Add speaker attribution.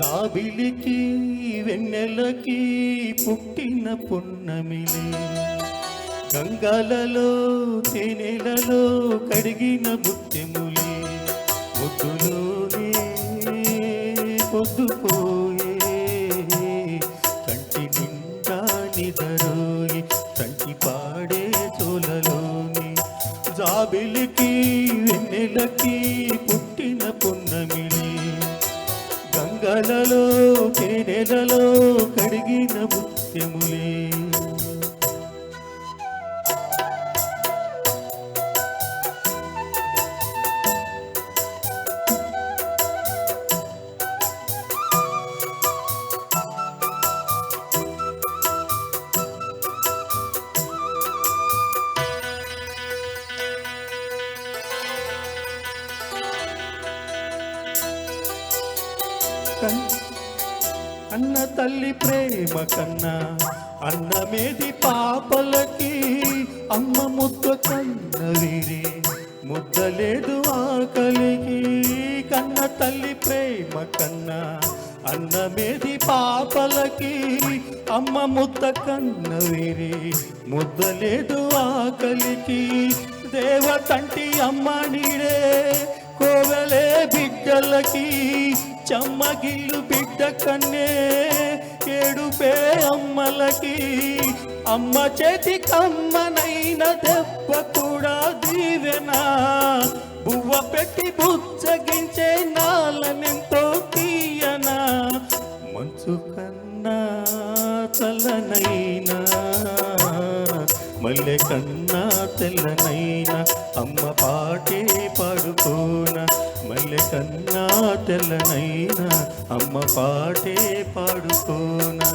Speaker 1: జాబిలికి వెన్నెలకి పుట్టిన పున్నమిలే గంగాలలో తేనెలలో కడిగిన ముత్యములే ఒడ్డులోనే పొద్దుపోయే కంటి నిండా నిదరోయి కంటి పాడే చోలలోని జాబిలికి వెన్నెలకి పుట్టిన పున్నమిలే కలలో తేనెలలో కడిగిన ముత్యములే. కన్- అన్న తల్లి ప్రేమ కన్నా అన్నమేది పాపలకి అమ్మ ముద్ద కన్న వీరి ముద్దలేదు ఆకలికి కన్న తల్లి ప్రేమ కన్నా అన్నమేది పాపలకి అమ్మ ముద్ద కన్నవిరి ముద్దలేదు ఆకలికి దేవతంటి అమ్మ నీడే. కోవలే బిడ్డలకి చెమ్మగిల్లు బిడ్డ కన్నే ఏడుపే అమ్మలకి. అమ్మ చేతి కమ్మనైన దెబ్బ కూడా దీవెనా. బువ్వ పెట్టి బుచ్చగించే నాలనెంతో తీయనా. మంచు కన్నా చల్లనైనా. మల్లె కన్నా తెల్లనైనా. అమ్మ పాటే పాడుకోన పల్లె కన్నా తెల్లనైనా అమ్మ పాటే పాడుకోనా.